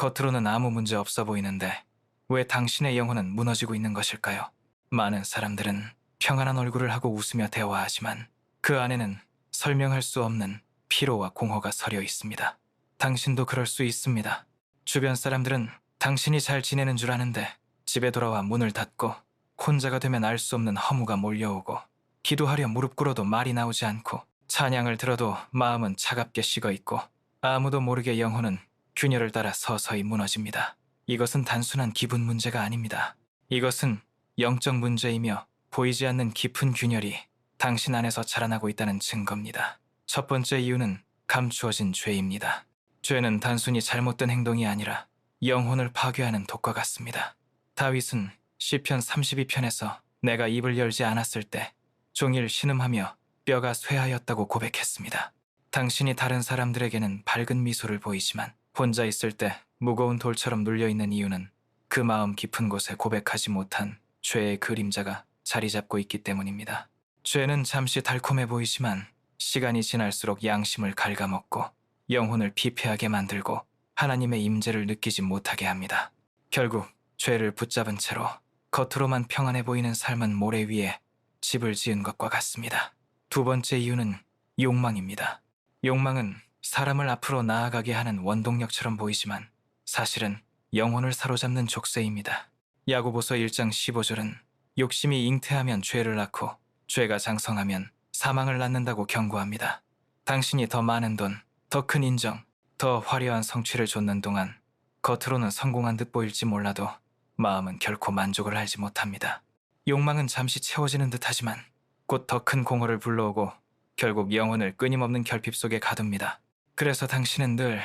겉으로는 아무 문제 없어 보이는데 왜 당신의 영혼은 무너지고 있는 것일까요? 많은 사람들은 평안한 얼굴을 하고 웃으며 대화하지만 그 안에는 설명할 수 없는 피로와 공허가 서려 있습니다. 당신도 그럴 수 있습니다. 주변 사람들은 당신이 잘 지내는 줄 아는데 집에 돌아와 문을 닫고 혼자가 되면 알 수 없는 허무가 몰려오고 기도하려 무릎 꿇어도 말이 나오지 않고 찬양을 들어도 마음은 차갑게 식어 있고 아무도 모르게 영혼은 균열을 따라 서서히 무너집니다. 이것은 단순한 기분 문제가 아닙니다. 이것은 영적 문제이며 보이지 않는 깊은 균열이 당신 안에서 자라나고 있다는 증거입니다. 첫 번째 이유는 감추어진 죄입니다. 죄는 단순히 잘못된 행동이 아니라 영혼을 파괴하는 독과 같습니다. 다윗은 시편 32편에서 내가 입을 열지 않았을 때 종일 신음하며 뼈가 쇠하였다고 고백했습니다. 당신이 다른 사람들에게는 밝은 미소를 보이지만 혼자 있을 때 무거운 돌처럼 눌려 있는 이유는 그 마음 깊은 곳에 고백하지 못한 죄의 그림자가 자리 잡고 있기 때문입니다. 죄는 잠시 달콤해 보이지만 시간이 지날수록 양심을 갉아먹고 영혼을 피폐하게 만들고 하나님의 임재를 느끼지 못하게 합니다. 결국 죄를 붙잡은 채로 겉으로만 평안해 보이는 삶은 모래 위에 집을 지은 것과 같습니다. 두 번째 이유는 욕망입니다. 욕망은 사람을 앞으로 나아가게 하는 원동력처럼 보이지만 사실은 영혼을 사로잡는 족쇄입니다. 야고보서 1장 15절은 욕심이 잉태하면 죄를 낳고 죄가 장성하면 사망을 낳는다고 경고합니다. 당신이 더 많은 돈, 더 큰 인정, 더 화려한 성취를 줬는 동안 겉으로는 성공한 듯 보일지 몰라도 마음은 결코 만족을 알지 못합니다. 욕망은 잠시 채워지는 듯 하지만 곧 더 큰 공허를 불러오고 결국 영혼을 끊임없는 결핍 속에 가둡니다. 그래서 당신은 늘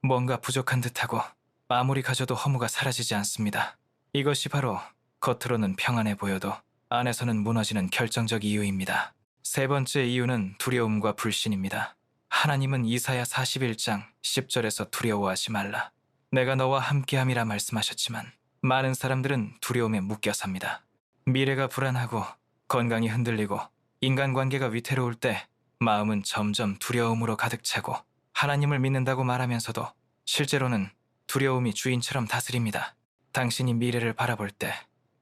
뭔가 부족한 듯하고 아무리 가져도 허무가 사라지지 않습니다. 이것이 바로 겉으로는 평안해 보여도 안에서는 무너지는 결정적 이유입니다. 세 번째 이유는 두려움과 불신입니다. 하나님은 이사야 41장 10절에서 두려워하지 말라. 내가 너와 함께함이라 말씀하셨지만 많은 사람들은 두려움에 묶여 삽니다. 미래가 불안하고 건강이 흔들리고 인간관계가 위태로울 때 마음은 점점 두려움으로 가득 차고 하나님을 믿는다고 말하면서도 실제로는 두려움이 주인처럼 다스립니다. 당신이 미래를 바라볼 때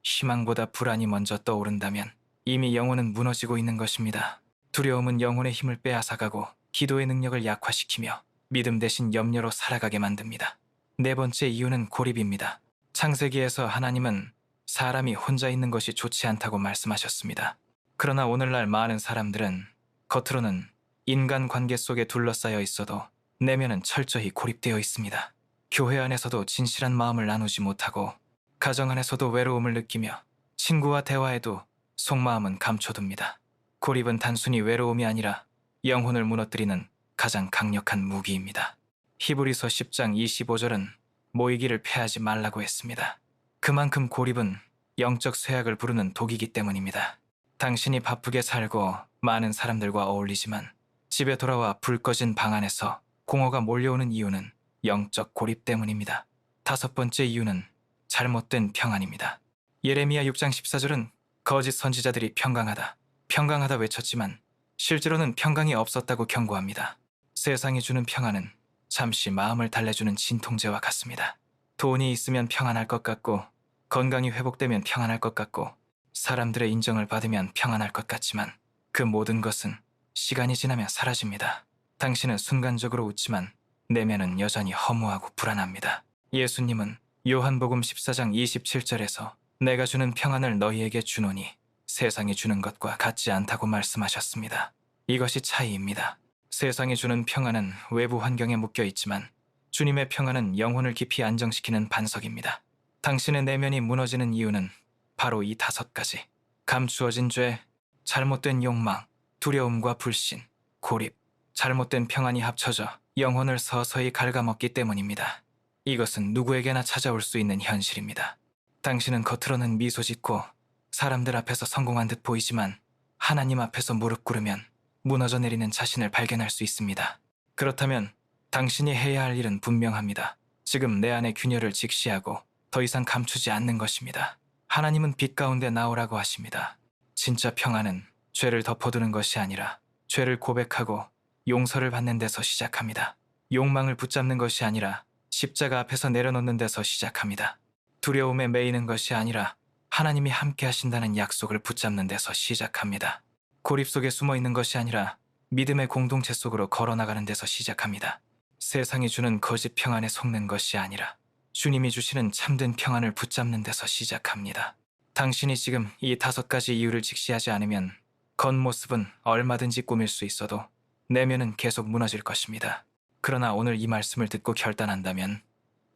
희망보다 불안이 먼저 떠오른다면 이미 영혼은 무너지고 있는 것입니다. 두려움은 영혼의 힘을 빼앗아가고 기도의 능력을 약화시키며 믿음 대신 염려로 살아가게 만듭니다. 네 번째 이유는 고립입니다. 창세기에서 하나님은 사람이 혼자 있는 것이 좋지 않다고 말씀하셨습니다. 그러나 오늘날 많은 사람들은 겉으로는 인간 관계 속에 둘러싸여 있어도 내면은 철저히 고립되어 있습니다. 교회 안에서도 진실한 마음을 나누지 못하고 가정 안에서도 외로움을 느끼며 친구와 대화에도 속마음은 감춰둡니다. 고립은 단순히 외로움이 아니라 영혼을 무너뜨리는 가장 강력한 무기입니다. 히브리서 10장 25절은 모이기를 패하지 말라고 했습니다. 그만큼 고립은 영적 쇠약을 부르는 독이기 때문입니다. 당신이 바쁘게 살고 많은 사람들과 어울리지만 집에 돌아와 불 꺼진 방 안에서 공허가 몰려오는 이유는 영적 고립 때문입니다. 다섯 번째 이유는 잘못된 평안입니다. 예레미야 6장 14절은 거짓 선지자들이 평강하다, 평강하다 외쳤지만 실제로는 평강이 없었다고 경고합니다. 세상이 주는 평안은 잠시 마음을 달래주는 진통제와 같습니다. 돈이 있으면 평안할 것 같고 건강이 회복되면 평안할 것 같고 사람들의 인정을 받으면 평안할 것 같지만 그 모든 것은 시간이 지나면 사라집니다. 당신은 순간적으로 웃지만 내면은 여전히 허무하고 불안합니다. 예수님은 요한복음 14장 27절에서 내가 주는 평안을 너희에게 주노니 세상이 주는 것과 같지 않다고 말씀하셨습니다. 이것이 차이입니다. 세상이 주는 평안은 외부 환경에 묶여 있지만 주님의 평안은 영혼을 깊이 안정시키는 반석입니다. 당신의 내면이 무너지는 이유는 바로 이 다섯 가지. 감추어진 죄, 잘못된 욕망, 두려움과 불신, 고립, 잘못된 평안이 합쳐져 영혼을 서서히 갉아먹기 때문입니다. 이것은 누구에게나 찾아올 수 있는 현실입니다. 당신은 겉으로는 미소 짓고 사람들 앞에서 성공한 듯 보이지만 하나님 앞에서 무릎 꿇으면 무너져 내리는 자신을 발견할 수 있습니다. 그렇다면 당신이 해야 할 일은 분명합니다. 지금 내 안의 균열을 직시하고 더 이상 감추지 않는 것입니다. 하나님은 빛 가운데 나오라고 하십니다. 진짜 평안은 죄를 덮어두는 것이 아니라 죄를 고백하고 용서를 받는 데서 시작합니다. 욕망을 붙잡는 것이 아니라 십자가 앞에서 내려놓는 데서 시작합니다. 두려움에 매이는 것이 아니라 하나님이 함께 하신다는 약속을 붙잡는 데서 시작합니다. 고립 속에 숨어 있는 것이 아니라 믿음의 공동체 속으로 걸어나가는 데서 시작합니다. 세상이 주는 거짓 평안에 속는 것이 아니라 주님이 주시는 참된 평안을 붙잡는 데서 시작합니다. 당신이 지금 이 다섯 가지 이유를 직시하지 않으면 겉모습은 얼마든지 꾸밀 수 있어도 내면은 계속 무너질 것입니다. 그러나 오늘 이 말씀을 듣고 결단한다면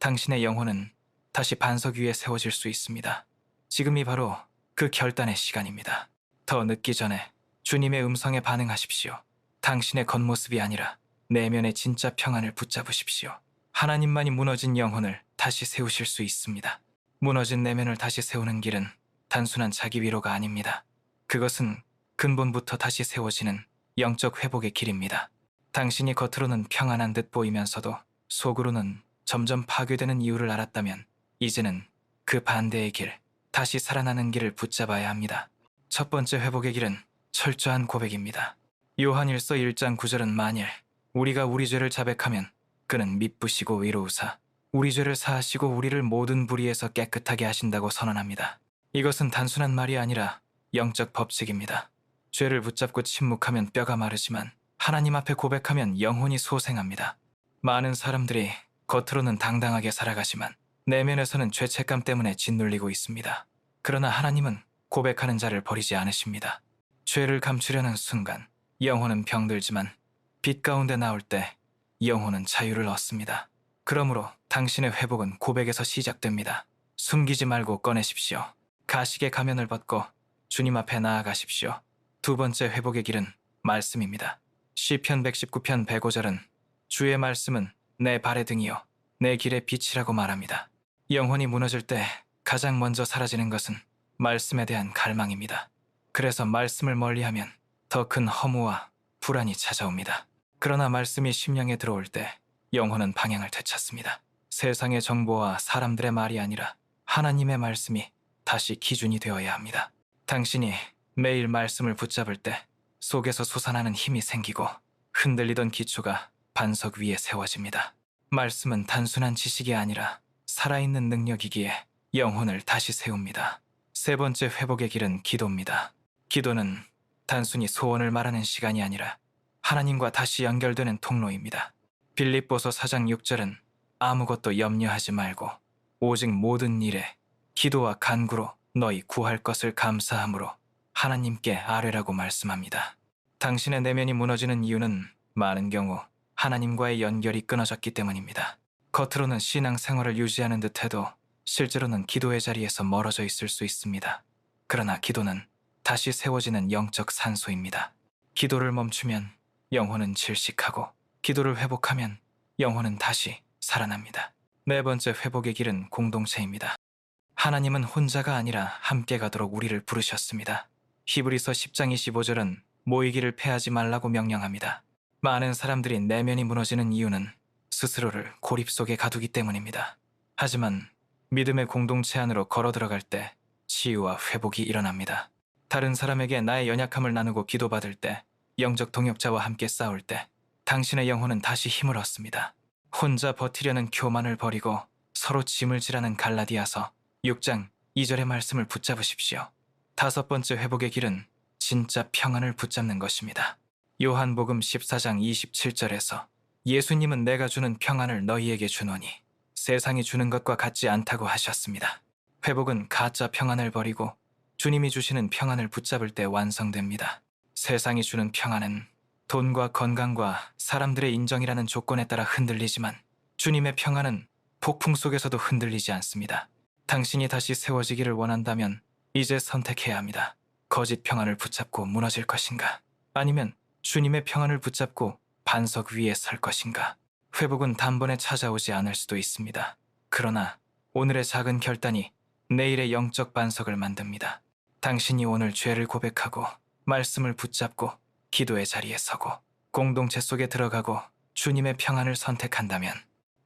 당신의 영혼은 다시 반석 위에 세워질 수 있습니다. 지금이 바로 그 결단의 시간입니다. 더 늦기 전에 주님의 음성에 반응하십시오. 당신의 겉모습이 아니라 내면의 진짜 평안을 붙잡으십시오. 하나님만이 무너진 영혼을 다시 세우실 수 있습니다. 무너진 내면을 다시 세우는 길은 단순한 자기 위로가 아닙니다. 그것은 근본부터 다시 세워지는 영적 회복의 길입니다. 당신이 겉으로는 평안한 듯 보이면서도 속으로는 점점 파괴되는 이유를 알았다면 이제는 그 반대의 길, 다시 살아나는 길을 붙잡아야 합니다. 첫 번째 회복의 길은 철저한 고백입니다. 요한일서 1장 9절은 만일 우리가 우리 죄를 자백하면 그는 미쁘시고 위로우사 우리 죄를 사하시고 우리를 모든 불의에서 깨끗하게 하신다고 선언합니다. 이것은 단순한 말이 아니라 영적 법칙입니다. 죄를 붙잡고 침묵하면 뼈가 마르지만 하나님 앞에 고백하면 영혼이 소생합니다. 많은 사람들이 겉으로는 당당하게 살아가지만 내면에서는 죄책감 때문에 짓눌리고 있습니다. 그러나 하나님은 고백하는 자를 버리지 않으십니다. 죄를 감추려는 순간 영혼은 병들지만 빛 가운데 나올 때 영혼은 자유를 얻습니다. 그러므로 당신의 회복은 고백에서 시작됩니다. 숨기지 말고 꺼내십시오. 가식의 가면을 벗고 주님 앞에 나아가십시오. 두 번째 회복의 길은 말씀입니다. 시편 119편 105절은 주의 말씀은 내 발의 등이요 내 길의 빛이라고 말합니다. 영혼이 무너질 때 가장 먼저 사라지는 것은 말씀에 대한 갈망입니다. 그래서 말씀을 멀리하면 더 큰 허무와 불안이 찾아옵니다. 그러나 말씀이 심령에 들어올 때 영혼은 방향을 되찾습니다. 세상의 정보와 사람들의 말이 아니라 하나님의 말씀이 다시 기준이 되어야 합니다. 당신이 매일 말씀을 붙잡을 때 속에서 솟아나는 힘이 생기고 흔들리던 기초가 반석 위에 세워집니다. 말씀은 단순한 지식이 아니라 살아있는 능력이기에 영혼을 다시 세웁니다. 세 번째 회복의 길은 기도입니다. 기도는 단순히 소원을 말하는 시간이 아니라 하나님과 다시 연결되는 통로입니다. 빌립보서 4장 6절은 아무것도 염려하지 말고 오직 모든 일에 기도와 간구로 너희 구할 것을 감사함으로 하나님께 아뢰라고 말씀합니다. 당신의 내면이 무너지는 이유는 많은 경우 하나님과의 연결이 끊어졌기 때문입니다. 겉으로는 신앙 생활을 유지하는 듯해도 실제로는 기도의 자리에서 멀어져 있을 수 있습니다. 그러나 기도는 다시 세워지는 영적 산소입니다. 기도를 멈추면 영혼은 질식하고 기도를 회복하면 영혼은 다시 살아납니다. 네 번째 회복의 길은 공동체입니다. 하나님은 혼자가 아니라 함께 가도록 우리를 부르셨습니다. 히브리서 10장 25절은 모이기를 패하지 말라고 명령합니다. 많은 사람들이 내면이 무너지는 이유는 스스로를 고립 속에 가두기 때문입니다. 하지만 믿음의 공동체 안으로 걸어 들어갈 때 치유와 회복이 일어납니다. 다른 사람에게 나의 연약함을 나누고 기도받을 때, 영적 동역자와 함께 싸울 때, 당신의 영혼은 다시 힘을 얻습니다. 혼자 버티려는 교만을 버리고 서로 짐을 지라는 갈라디아서 6장 2절의 말씀을 붙잡으십시오. 다섯 번째 회복의 길은 진짜 평안을 붙잡는 것입니다. 요한복음 14장 27절에서 예수님은 내가 주는 평안을 너희에게 주노니 세상이 주는 것과 같지 않다고 하셨습니다. 회복은 가짜 평안을 버리고 주님이 주시는 평안을 붙잡을 때 완성됩니다. 세상이 주는 평안은 돈과 건강과 사람들의 인정이라는 조건에 따라 흔들리지만 주님의 평안은 폭풍 속에서도 흔들리지 않습니다. 당신이 다시 세워지기를 원한다면 이제 선택해야 합니다. 거짓 평안을 붙잡고 무너질 것인가? 아니면 주님의 평안을 붙잡고 반석 위에 설 것인가? 회복은 단번에 찾아오지 않을 수도 있습니다. 그러나 오늘의 작은 결단이 내일의 영적 반석을 만듭니다. 당신이 오늘 죄를 고백하고 말씀을 붙잡고 기도의 자리에 서고 공동체 속에 들어가고 주님의 평안을 선택한다면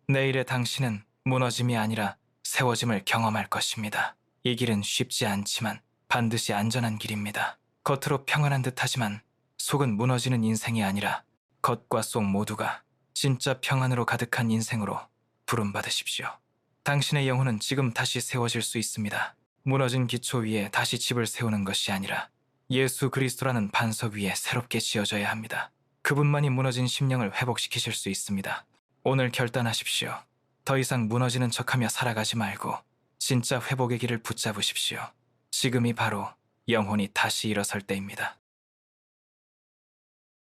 내일의 당신은 무너짐이 아니라 세워짐을 경험할 것입니다. 이 길은 쉽지 않지만 반드시 안전한 길입니다. 겉으로 평안한 듯 하지만 속은 무너지는 인생이 아니라 겉과 속 모두가 진짜 평안으로 가득한 인생으로 부름받으십시오. 당신의 영혼은 지금 다시 세워질 수 있습니다. 무너진 기초 위에 다시 집을 세우는 것이 아니라 예수 그리스도라는 반석 위에 새롭게 지어져야 합니다. 그분만이 무너진 심령을 회복시키실 수 있습니다. 오늘 결단하십시오. 더 이상 무너지는 척하며 살아가지 말고 진짜 회복의 길을 붙잡으십시오. 지금이 바로 영혼이 다시 일어설 때입니다.